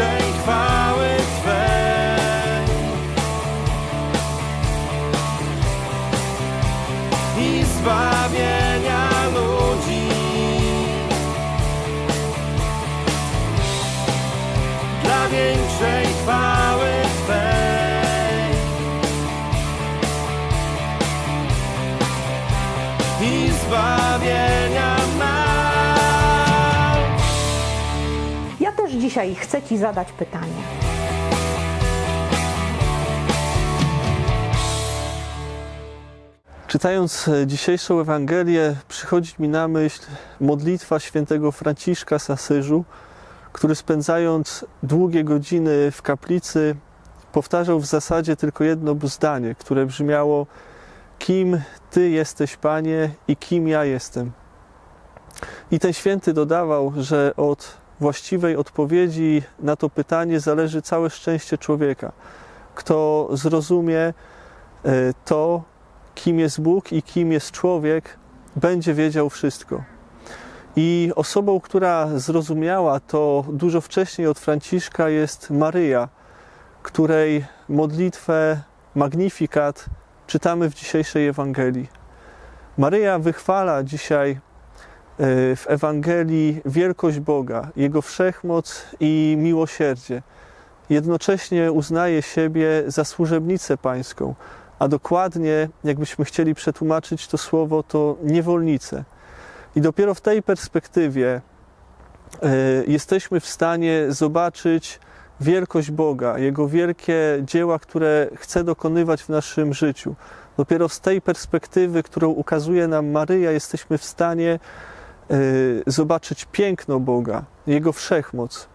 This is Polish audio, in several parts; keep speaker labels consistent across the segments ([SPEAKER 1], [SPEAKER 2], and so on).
[SPEAKER 1] większej chwały Twej i zbawienia ludzi. Dla większej chwały Twej i zbawienia
[SPEAKER 2] Też dzisiaj chcę Ci zadać pytanie.
[SPEAKER 3] Czytając dzisiejszą Ewangelię, przychodzi mi na myśl modlitwa świętego Franciszka z Asyżu, który spędzając długie godziny w kaplicy, powtarzał w zasadzie tylko jedno zdanie, które brzmiało: Kim Ty jesteś, Panie, i kim ja jestem. I ten święty dodawał, że od właściwej odpowiedzi na to pytanie zależy całe szczęście człowieka. Kto zrozumie e, to, kim jest Bóg i kim jest człowiek, będzie wiedział wszystko. I osobą, która zrozumiała to dużo wcześniej od Franciszka jest Maryja, której modlitwę Magnifikat czytamy w dzisiejszej Ewangelii. Maryja wychwala dzisiaj w Ewangelii wielkość Boga, Jego wszechmoc i miłosierdzie. Jednocześnie uznaje siebie za służebnicę pańską, a dokładnie, jakbyśmy chcieli przetłumaczyć to słowo, to niewolnicę. I dopiero w tej perspektywie e, jesteśmy w stanie zobaczyć wielkość Boga, Jego wielkie dzieła, które chce dokonywać w naszym życiu. Dopiero z tej perspektywy, którą ukazuje nam Maryja, jesteśmy w stanie e, zobaczyć piękno Boga, Jego wszechmoc.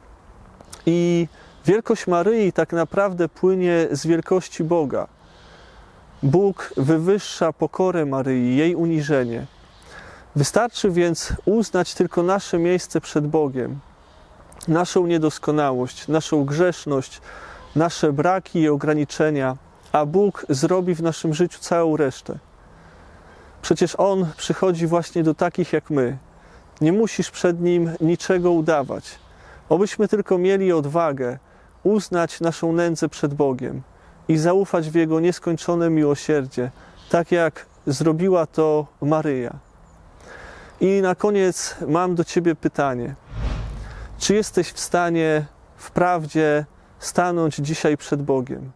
[SPEAKER 3] I wielkość Maryi tak naprawdę płynie z wielkości Boga. Bóg wywyższa pokorę Maryi, jej uniżenie. Wystarczy więc uznać tylko nasze miejsce przed Bogiem, naszą niedoskonałość, naszą grzeszność, nasze braki i ograniczenia, a Bóg zrobi w naszym życiu całą resztę. Przecież On przychodzi właśnie do takich jak my. Nie musisz przed Nim niczego udawać. Obyśmy tylko mieli odwagę uznać naszą nędzę przed Bogiem i zaufać w Jego nieskończone miłosierdzie, tak jak zrobiła to Maryja. I na koniec mam do Ciebie pytanie. Czy jesteś w stanie wprawdzie stanąć dzisiaj przed Bogiem?